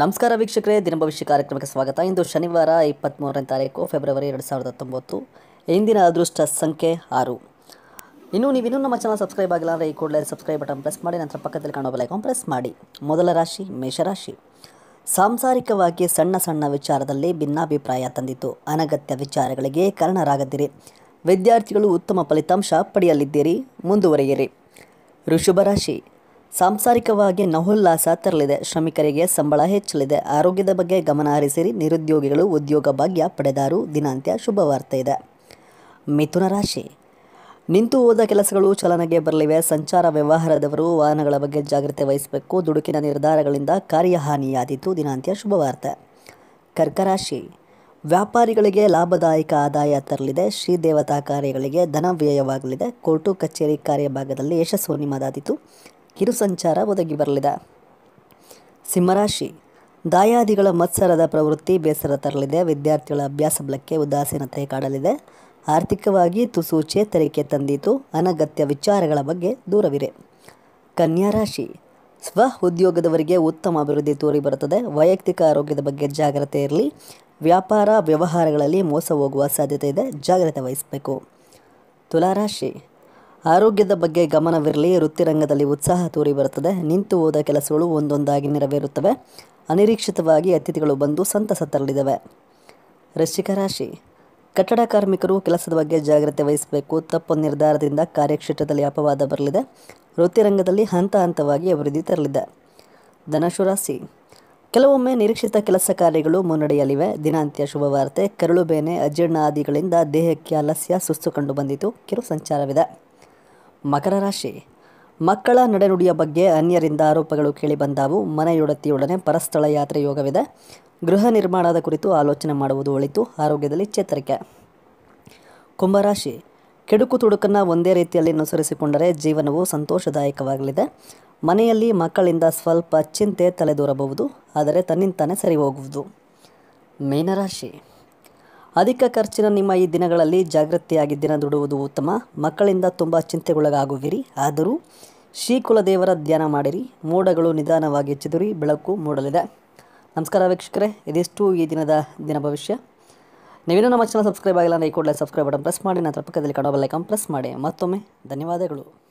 ನಮಸ್ಕಾರ ವೀಕ್ಷಕರೇ ದಿನ ಭವಿಷ್ಯ ಕಾರ್ಯಕ್ರಮಕ್ಕೆ ಸ್ವಾಗತ. ಇಂದು ಶನಿವಾರ ಇಪ್ಪತ್ತ್ಮೂರನೇ ತಾರೀಕು, ಫೆಬ್ರವರಿ ಎರಡು ಸಾವಿರದ ಹತ್ತೊಂಬತ್ತು. ಇಂದಿನ ಅದೃಷ್ಟ ಸಂಖ್ಯೆ ಆರು. ಇನ್ನು ಇನ್ನೂ ನಮ್ಮ ಚಾನಲ್ ಸಬ್ಸ್ಕ್ರೈಬ್ ಆಗಿಲ್ಲ ಅಂದರೆ ಈ ಕೂಡಲೇ ಸಬ್ಸ್ಕ್ರೈಬ್ ಬಟನ್ ಪ್ರೆಸ್ ಮಾಡಿ, ನಂತರ ಪಕ್ಕದಲ್ಲಿ ಕಾಣೋ ಬೆಲೈಕಾನ್ ಪ್ರೆಸ್ ಮಾಡಿ. ಮೊದಲ ರಾಶಿ, ಮೇಷರಾಶಿ. ಸಾಂಸಾರಿಕವಾಗಿ ಸಣ್ಣ ಸಣ್ಣ ವಿಚಾರದಲ್ಲಿ ಭಿನ್ನಾಭಿಪ್ರಾಯ ತಂದಿತು ಅನಗತ್ಯ ವಿಚಾರಗಳಿಗೆ ಕಾರಣರಾಗದಿರಿ. ವಿದ್ಯಾರ್ಥಿಗಳು ಉತ್ತಮ ಫಲಿತಾಂಶ ಪಡೆಯಲಿದ್ದೀರಿ. ಮುಂದುವರಿಯಿರಿ. ವೃಷಭ ರಾಶಿ. ಸಾಂಸಾರಿಕವಾಗಿ ನಹುಲ್ಲಾಸ ತರಲಿದೆ. ಶ್ರಮಿಕರಿಗೆ ಸಂಬಳ ಹೆಚ್ಚಲಿದೆ. ಆರೋಗ್ಯದ ಬಗ್ಗೆ ಗಮನ ಹರಿಸಿರಿ. ನಿರುದ್ಯೋಗಿಗಳು ಉದ್ಯೋಗ ಭಾಗ್ಯ ಪಡೆದಾರು. ದಿನಾಂತ್ಯ ಶುಭವಾರ್ತೆ ಇದೆ. ಮಿಥುನ ರಾಶಿ. ನಿಂತು ಹೋದ ಕೆಲಸಗಳು ಚಲನೆಗೆ ಬರಲಿವೆ. ಸಂಚಾರ ವ್ಯವಹಾರದವರು ವಾಹನಗಳ ಬಗ್ಗೆ ಜಾಗ್ರತೆ ವಹಿಸಬೇಕು. ದುಡುಕಿನ ನಿರ್ಧಾರಗಳಿಂದ ಕಾರ್ಯಹಾನಿಯಾದೀತು. ದಿನಾಂತ್ಯ ಶುಭವಾರ್ತೆ ಕರ್ಕರಾಶಿ ವ್ಯಾಪಾರಿಗಳಿಗೆ ಲಾಭದಾಯಕ ಆದಾಯ ತರಲಿದೆ. ಶ್ರೀ ದೇವತಾ ಕಾರ್ಯಗಳಿಗೆ ಧನ ವ್ಯಯವಾಗಲಿದೆ. ಕೋರ್ಟು ಕಚೇರಿ ಕಾರ್ಯಭಾಗದಲ್ಲಿ ಯಶಸ್ಸು ನಿಮ್ಮದಾದೀತು. ಕಿರು ಸಂಚಾರ ಒದಗಿ ಬರಲಿದೆ. ಸಿಂಹರಾಶಿ. ದಾಯಾದಿಗಳ ಮತ್ಸರದ ಪ್ರವೃತ್ತಿ ಬೇಸರ ತರಲಿದೆ. ವಿದ್ಯಾರ್ಥಿಗಳ ಅಭ್ಯಾಸ ಬಲಕ್ಕೆ ಉದಾಸೀನತೆ ಕಾಡಲಿದೆ. ಆರ್ಥಿಕವಾಗಿ ತುಸು ಚೇತರಿಕೆ ತಂದಿತು. ಅನಗತ್ಯ ವಿಚಾರಗಳ ಬಗ್ಗೆ ದೂರವಿರೆ. ಕನ್ಯಾ ರಾಶಿ. ಸ್ವ ಉದ್ಯೋಗದವರಿಗೆ ಉತ್ತಮ ಅಭಿವೃದ್ಧಿ ತೋರಿ ಬರುತ್ತದೆ. ವೈಯಕ್ತಿಕ ಆರೋಗ್ಯದ ಬಗ್ಗೆ ಜಾಗ್ರತೆ ಇರಲಿ. ವ್ಯಾಪಾರ ವ್ಯವಹಾರಗಳಲ್ಲಿ ಮೋಸ ಹೋಗುವ ಸಾಧ್ಯತೆ ಇದೆ. ಜಾಗ್ರತೆ ವಹಿಸಬೇಕು. ತುಲಾರಾಶಿ. ಆರೋಗ್ಯದ ಬಗ್ಗೆ ಗಮನವಿರಲಿ, ವೃತ್ತಿರಂಗದಲ್ಲಿ ಉತ್ಸಾಹ ತೋರಿ ಬರುತ್ತದೆ. ನಿಂತು ಹೋದ ಕೆಲಸಗಳು ಒಂದೊಂದಾಗಿ ನೆರವೇರುತ್ತವೆ. ಅನಿರೀಕ್ಷಿತವಾಗಿ ಅತಿಥಿಗಳು ಬಂದು ಸಂತಸ ತರಲಿದ್ದಾವೆ ವೃಶ್ಚಿಕ ರಾಶಿ. ಕಟ್ಟಡ ಕಾರ್ಮಿಕರು ಕೆಲಸದ ಬಗ್ಗೆ ಜಾಗ್ರತೆ ವಹಿಸಬೇಕು. ತಪ್ಪು ನಿರ್ಧಾರದಿಂದ ಕಾರ್ಯಕ್ಷೇತ್ರದಲ್ಲಿ ಅಪವಾದ ಬರಲಿದೆ. ವೃತ್ತಿರಂಗದಲ್ಲಿ ಹಂತ ಹಂತವಾಗಿ ಅಭಿವೃದ್ಧಿ ತರಲಿದೆ. ಧನಶು ರಾಶಿ. ಕೆಲವೊಮ್ಮೆ ನಿರೀಕ್ಷಿತ ಕೆಲಸ ಕಾರ್ಯಗಳು ಮುನ್ನಡೆಯಲಿವೆ. ದಿನಾಂತ್ಯ ಶುಭವಾರ್ತೆ. ಕರಳುಬೇನೆ ಅಜೀರ್ಣ ಅಜೀರ್ಣಾದಿಗಳಿಂದ ದೇಹಕ್ಕೆ ಅಲಸ್ಯ, ಸುಸ್ತು ಕಂಡು ಬಂದಿತು. ಕಿರು ಸಂಚಾರವಿದೆ. ಮಕರ ರಾಶಿ. ಮಕ್ಕಳ ನಡೆನುಡಿಯ ಬಗ್ಗೆ ಅನ್ಯರಿಂದ ಆರೋಪಗಳು ಕೇಳಿಬಂದಾವು ಮನೆಯೊಡತಿಯೊಡನೆ ಪರಸ್ಥಳ ಯಾತ್ರೆ ಯೋಗವಿದೆ. ಗೃಹ ನಿರ್ಮಾಣದ ಕುರಿತು ಆಲೋಚನೆ ಮಾಡುವುದು ಒಳಿತು. ಆರೋಗ್ಯದಲ್ಲಿ ಚೇತರಿಕೆ. ಕುಂಭರಾಶಿ. ಕೆಡುಕು ತುಡುಕನ್ನು ಒಂದೇ ರೀತಿಯಲ್ಲಿ ಅನುಸರಿಸಿಕೊಂಡರೆ ಜೀವನವು ಸಂತೋಷದಾಯಕವಾಗಲಿದೆ. ಮನೆಯಲ್ಲಿ ಮಕ್ಕಳಿಂದ ಸ್ವಲ್ಪ ಚಿಂತೆ ತಲೆದೂರಬಹುದು. ಆದರೆ ತನ್ನಿಂತಾನೆ ಸರಿ ಹೋಗುವುದು ಮೀನರಾಶಿ. ಅಧಿಕ ಖರ್ಚಿನ ನಿಮ್ಮ ಈ ದಿನಗಳಲ್ಲಿ ಜಾಗೃತಿಯಾಗಿ ದಿನ ದುಡುವುದು ಉತ್ತಮ. ಮಕ್ಕಳಿಂದ ತುಂಬ ಚಿಂತೆಗೊಳಗಾಗುವಿರಿ. ಆದರೂ ಶ್ರೀಕುಲ ದೇವರ ಧ್ಯಾನ ಮಾಡಿರಿ. ಮೋಡಗಳು ನಿಧಾನವಾಗಿ ಚಿದುರಿ ಬೆಳಕು ಮೂಡಲಿದೆ. ನಮಸ್ಕಾರ ವೀಕ್ಷಕರೇ. ಇದಿಷ್ಟು ಈ ದಿನದ ದಿನ ಭವಿಷ್ಯ. ನೀವೇನೂ ನಮ್ಮ ಚಾನಲ್ ಸಬ್ಸ್ಕ್ರೈಬ್ ಆಗಿಲ್ಲ ಅಂದರೆ ಈ ಕೂಡಲೇ ಸಬ್ಸ್ಕ್ರೈಬ್ ಬಟನ್ ಪ್ರೆಸ್ ಮಾಡಿ. ನಂತರ ಪಕ್ಕದಲ್ಲಿ ಕಾಣೋ ಐಕಾನ್ ಪ್ರೆಸ್ ಮಾಡಿ. ಮತ್ತೊಮ್ಮೆ ಧನ್ಯವಾದಗಳು.